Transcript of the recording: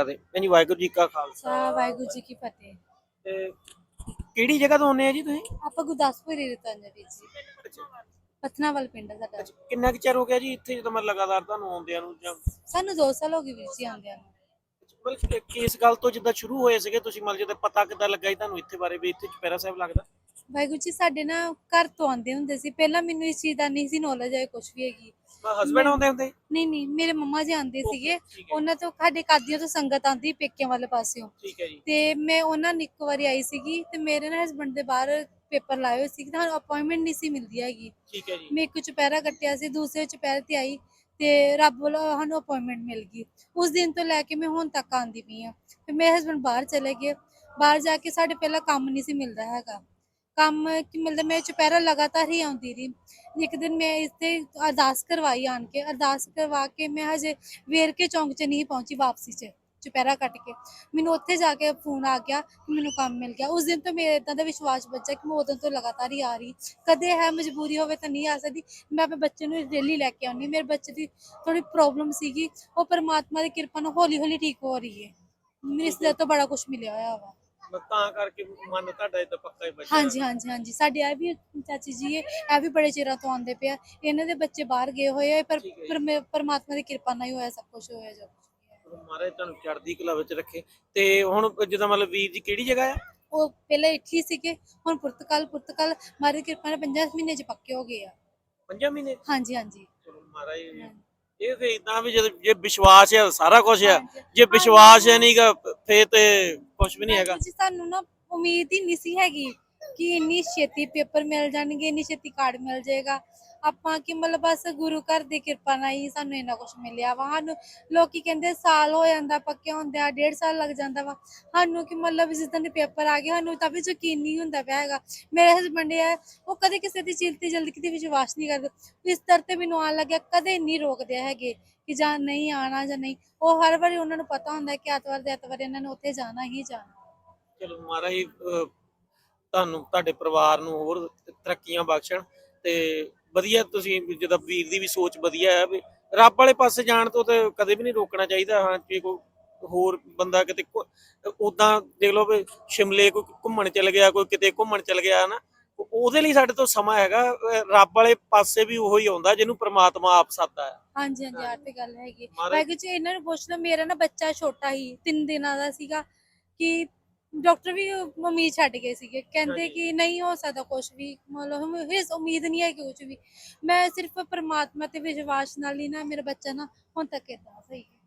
ਹਾਂਜੀ ਵਾਹਿਗੁਰੂ ਜੀ ਕਾ ਖਾਲਸਾ। ਸਾ ਵਾਹਿਗੁਰੂ ਜੀ ਕੀ ਫਤਿਹ। ਤੇ ਕਿਹੜੀ ਜਗ੍ਹਾ ਤੋਂ ਆਉਂਦੇ ਆ ਜੀ ਤੁਸੀਂ? ਆਪਾਂ ਗੁਰਦਾਸਪੁਰ ਹੀ ਰਤਨ ਜੀ। ਪਤਨਾਵਲ ਪਿੰਡ ਆ ਸਾਡਾ। ਅੱਛਾ, ਕਿੰਨਾ ਕੁ ਚਿਰ ਹੋ ਗਿਆ ਜੀ ਇੱਥੇ ਜਦੋਂ ਮੈਂ ਲਗਾਤਾਰ ਤੁਹਾਨੂੰ ਆਉਂਦਿਆਂ ਨੂੰ ਜਾਂ ਸਾਨੂੰ 2 ਸਾਲ ਹੋ ਗਏ ਵੀਰ ਜੀ ਆਉਂਦਿਆਂ ਨੂੰ। ਕਿਸ ਗੱਲ ਤੋਂ ਜਿੱਦਾਂ ਸ਼ੁਰੂ ਹੋਏ ਸੀਗੇ ਤੁਸੀਂ ਮਤਲਬ ਜਦੋਂ ਪਤਾ ਕਿੱਦਾਂ ਲੱਗਾ ਜੀ ਤੁਹਾਨੂੰ ਇੱਥੇ ਬਾਰੇ ਵੀ ਇੱਥੇ ਚੁਪਹਿਰਾ ਸਾਹਿਬ ਲੱਗਦਾ? ਵਾਹਿਗੁਰੂ ਜੀ ਸਾਡੇ ਨਾ ਘਰ ਤੋਂ ਆਉਂਦੇ ਹੁੰਦੇ ਸੀ। ਪਹਿਲਾਂ ਮੈਨੂੰ ਇਸ ਚੀਜ਼ ਦਾ ਨਹੀਂ ਸੀ ਨੌਲੇਜ ਹੈ ਕੁਝ ਵੀ ਹੈਗੀ। ਹਸਬੰਡ ਆਉਂਦੇ ਹੁੰਦੇ? ਨਹੀਂ ਨਹੀਂ ਮੇਰੇ ਮੰਮਾ ਜੀ ਆਉਂਦੇ ਸੀਗੇ। ਠੀਕ ਹੈ ਉਹਨਾਂ ਤੋਂ ਸਾਡੇ ਕਾਦੀਆਂ ਤੋਂ ਸੰਗਤ ਆਉਂਦੀ ਪੇਕਿਆਂ ਵਾਲੇ ਪਾਸਿਓਂ। ਠੀਕ ਹੈ ਜੀ। ਤੇ ਮੈਂ ਉਹਨਾਂ ਨੂੰ ਇੱਕ ਵਾਰੀ ਆਈ ਸੀਗੀ ਤੇ ਮੇਰੇ ਨਾਲ ਹਸਬੰਡ ਦੇ ਬਾਹਰ ਪੇਪਰ ਲਾਏ ਹੋਏ ਸੀ ਤਾਂ ਅਪਾਇੰਟਮੈਂਟ ਨਹੀਂ ਸੀ ਮਿਲਦੀ ਹੈਗੀ। ਠੀਕ ਹੈ ਜੀ। ਮੈਂ ਇੱਕ ਚੁਪਹਿਰਾ ਕੱਟਿਆ ਸੀ ਦੂਸਰੇ ਚੁਪਹਿਰੇ ਤੇ ਆਈ ਤੇ ਰੱਬ ਵੱਲੋਂ ਸਾਨੂੰ ਅਪਾਇੰਟਮੈਂਟ ਮਿਲ ਗਈ। ਉਸ ਦਿਨ ਤੋਂ ਲੈ ਕੇ ਮੈਂ ਹੁਣ ਤੱਕ ਆਂਦੀ ਪਈ ਆ ਤੇ ਮੇਰੇ ਹਸਬੰਡ ਬਾਹਰ ਚਲੇ ਗਏ। ਬਾਹਰ ਜਾ ਕੇ ਸਾਡੇ ਪਹਿਲਾਂ ਕੰਮ ਨਹੀਂ ਸੀ ਮਿਲਦਾ ਹੈਗਾ। ਕੰਮ ਕਿ ਮਤਲਬ ਮੈਂ ਚੁਪਹਿਰਾ ਲਗਾਤਾਰ ਹੀ ਆਉਂਦੀ ਰਹੀ। ਇੱਕ ਦਿਨ ਮੈਂ ਇੱਥੇ ਅਰਦਾਸ ਕਰਵਾਈ ਆਣ ਕੇ, ਅਰਦਾਸ ਕਰਵਾ ਕੇ ਮੈਂ ਹਜੇ ਵੇਰਕੇ ਚੌਂਕ 'ਚ ਨਹੀਂ ਪਹੁੰਚੀ ਵਾਪਸੀ 'ਚ, ਚੁਪਹਿਰਾ ਕੱਟ ਕੇ। ਮੈਨੂੰ ਉੱਥੇ ਜਾ ਕੇ ਫੋਨ ਆ ਗਿਆ ਕਿ ਮੈਨੂੰ ਕੰਮ ਮਿਲ ਗਿਆ। ਉਸ ਦਿਨ ਤੋਂ ਮੇਰੇ ਇਦਾਂ ਦਾ ਵਿਸ਼ਵਾਸ ਬੱਚਾ ਕਿ ਮੈਂ ਉਦੋਂ ਤੋਂ ਲਗਾਤਾਰ ਹੀ ਆ ਰਹੀ। ਕਦੇ ਹੈ ਮਜਬੂਰੀ ਹੋਵੇ ਤਾਂ ਨਹੀਂ ਆ ਸਕਦੀ। ਮੈਂ ਆਪਣੇ ਬੱਚੇ ਨੂੰ ਡੇਲੀ ਲੈ ਕੇ ਆਉਂਦੀ ਮੇਰੇ ਬੱਚੇ ਦੀ ਥੋੜੀ ਪ੍ਰੋਬਲਮ ਸੀਗੀ। ਉਹ ਪਰਮਾਤਮਾ ਦੀ ਕਿਰਪਾ ਨਾਲ ਹੌਲੀ ਹੌਲੀ ਠੀਕ ਹੋ ਰਹੀ ਹੈ। ਮੈਨੂੰ ਇਸ ਦੇ ਤੋਂ ਬੜਾ ਕੁਝ ਮਿਲਿਆ ਹੋਇਆ ਵਾ। ਤਾਂ ਕਰਕੇ ਮਨ ਤੁਹਾਡਾ ਇਦਾਂ ਪੱਕਾ ਹੀ ਬੱਚਾ ਹਾਂਜੀ ਹਾਂਜੀ ਹਾਂਜੀ। ਸਾਡੇ ਆ ਵੀ ਚਾਚੀ ਜੀ ਇਹ ਇਹ ਵੀ ਬੜੇ ਚਿਰਾਂ ਤੋਂ ਆਉਂਦੇ ਪਿਆ ਇਹਨਾਂ ਦੇ ਬੱਚੇ ਬਾਹਰ ਗਏ ਹੋਏ ਆ ਪਰ ਠੀਕ ਹੈ ਜੀ। ਪਰਮੇ- ਪਰਮਾਤਮਾ ਦੀ ਕਿਰਪਾ ਨਾਲ ਹੀ ਹੋਇਆ ਸਭ ਕੁਝ ਹੋਇਆ ਜੋ ਕੁਛ ਵੀ ਹੈ। ਮਹਾਰਾਜ ਤੁਹਾਨੂੰ ਚੜ੍ਹਦੀ ਕਲਾ ਵਿੱਚ ਰੱਖੇ। ਤੇ ਹੁਣ ਜਿੱਦਾਂ ਮਤਲਬ ਵੀਰ ਜੀ ਕਿਹੜੀ ਜਗ੍ਹਾ ਆ? ਉਹ ਪਹਿਲਾਂ ਇਟਲੀ ਸੀਗੇ ਹੁਣ ਪੁਰਤਗਾਲ ਪੁਰਤਗਾਲ ਮਾਰੀ ਕਿਰਪਾ ਨਾਲ 50 ਮਹੀਨੇ ਚ ਪੱਕੇ ਹੋ ਗਏ ਆ। ਪੰਜਾਂ ਮਹੀਨੇ? ਹਾਂਜੀ ਹਾਂਜੀ। ਚਲੋ ਮਹਾਰਾਜ। ਇਹ ਤੇ ਇਦਾਂ ਵੀ ਜਦ ਜੇ ਵਿਸ਼ਵਾਸ ਹੈ ਸਾਰਾ ਕੁਝ ਆ। ਹਾਂਜੀ। ਜੇ ਵਿਸ਼ਵਾਸ ਹੈ ਨਹੀਂਗਾ ਫੇਰ ਤੇ ਕੁਝ ਵੀ ਨਹੀਂ ਹੈਗਾ। ਜੀ ਸਾਨੂੰ ਨਾ ਉਮੀਦ ਹੀ ਨਹੀਂ ਸੀ ਹੈਗੀ। ਕਿ ਇੰਨੀ ਛੇਤੀ ਪੇਪਰ ਮਿਲ ਜਾਣਗੇ ਇੰਨੀ ਛੇਤੀ ਕਾਰਡ ਮਿਲ ਜਾਏਗਾ। ਆਪਾਂ ਕਿ ਮਤਲਬ ਬਸ ਗੁਰੂ ਘਰ ਦੀ ਕਿਰਪਾ ਨਾਲ ਹੀ ਸਾਨੂੰ ਇੰਨਾ ਕੁਝ ਮਿਲਿਆ ਵਾ। ਸਾਨੂੰ ਲੋਕੀ ਕਹਿੰਦੇ ਸਾਲ ਹੋ ਜਾਂਦਾ ਪੱਕੇ ਹੁੰਦਿਆਂ ਡੇਢ ਸਾਲ ਲੱਗ ਜਾਂਦਾ ਵਾ। ਸਾਨੂੰ ਕਿ ਮਤਲਬ ਜਿਸ ਦਿਨ ਪੇਪਰ ਆ ਗਏ ਸਾਨੂੰ ਤਾਂ ਵੀ ਯਕੀਨ ਨਹੀਂ ਹੁੰਦਾ ਪਿਆ ਹੈਗਾ। ਮੇਰੇ ਹਸਬੰਡ ਹੈ ਉਹ ਕਦੇ ਕਿਸੇ ਦੀ ਚੀਜ਼ ਤੇ ਜਲਦੀ ਕਿਤੇ ਵਿਸ਼ਵਾਸ ਨਹੀਂ ਕਰਦੇ। ਇਸ ਦਰ ਤੇ ਮੈਨੂੰ ਆਉਣ ਲੱਗਿਆ ਕਦੇ ਨਹੀਂ ਰੋਕਦੇ ਹੈਗੇ ਕਿ ਜਾਂ ਨਹੀਂ ਆਣਾ ਜਾਂ ਨਹੀਂ। ਉਹ ਹਰ ਵਾਰੀ ਉਹਨਾਂ ਨੂੰ ਪਤਾ ਹੁੰਦਾ ਕਿ ਐਤਵਾਰ ਦੇ ਐਤਵਾਰ ਇਹਨਾਂ ਨੇ ਉੱਥੇ ਜਾਣਾ ਹੀ ਜਾਣਾ। ਚਲੋ ਮਹਾਰਾਜ ਅਹ, ਤੁਹਾਨੂੰ ਤੁਹਾਡੇ ਪਰਿਵਾਰ ਨੂੰ ਹੋਰ ਤਰੱਕੀਆਂ ਬਖਸ਼ਣ ਤੇ ਵਧੀਆ ਤੁਸੀਂ ਜਿੱਦਾਂ ਵੀਰ ਦੀ ਵੀ ਸੋਚ ਵਧੀਆ ਹੈ ਵੀ ਰੱਬ ਵਾਲੇ ਪਾਸੇ ਜਾਣ ਤੋਂ ਤੇ ਕਦੇ ਵੀ ਨਹੀਂ ਰੋਕਣਾ ਚਾਹੀਦਾ ਹਾਂ ਜੇ ਕੋਈ ਹੋਰ ਬੰਦਾ ਕਿਤੇ ਉਦਾਂ ਦੇਖ ਲਓ ਵੀ ਸ਼ਿਮਲੇ ਕੋਈ ਘੁੰਮਣ ਚਲ ਗਿਆ ਕੋਈ ਕਿਤੇ ਘੁੰਮਣ ਚਲ ਗਿਆ ਨਾ ਉਹ- ਉਹਦੇ ਲਈ ਸਾਡੇ ਤੋਂ ਸਮਾਂ ਹੈਗਾ ਰੱਬ ਵਾਲੇ ਪਾਸੇ ਵੀ ਉਹੀ ਆਉਂਦਾ ਜਿਹਨੂੰ ਪ੍ਰਮਾਤਮਾ ਆਪ ਸਾਦਾ ਹੈ ਹਾਂਜੀ ਹਾਂਜੀ ਆਹ ਤੇ ਗੱਲ ਹੈਗੀ। ਵਾਹਿਗੁਰੂ ਜੀ ਇਹਨਾਂ ਨੂੰ ਪੁੱਛ ਲਓ ਮੇਰਾ ਨਾ ਬੱਚਾ ਛੋਟਾ ਹੀ 3 ਦਿਨਾਂ ਦਾ ਸੀਗਾ ਕਿ ਡਾਕਟਰ ਵੀ ਉਮੀਦ ਛੱਡ ਗਏ ਸੀਗੇ ਕਹਿੰਦੇ। ਕਿ ਨਹੀਂ ਹੋ ਸਕਦਾ ਕੁਝ ਵੀ ਮਤਲਬ ਇਸ ਉਮੀਦ ਨਹੀਂ ਹੈ ਕਿ ਕੁਝ ਵੀ ਮੈਂ ਸਿਰਫ ਪਰਮਾਤਮਾ ਤੇ ਵਿਸ਼ਵਾਸ ਨਾਲ ਹੀ ਨਾ ਮੇਰਾ ਬੱਚਾ ਨਾ ਹੁਣ ਤੱਕ ਇਦਾਂ ਸਹੀ ਹੈ।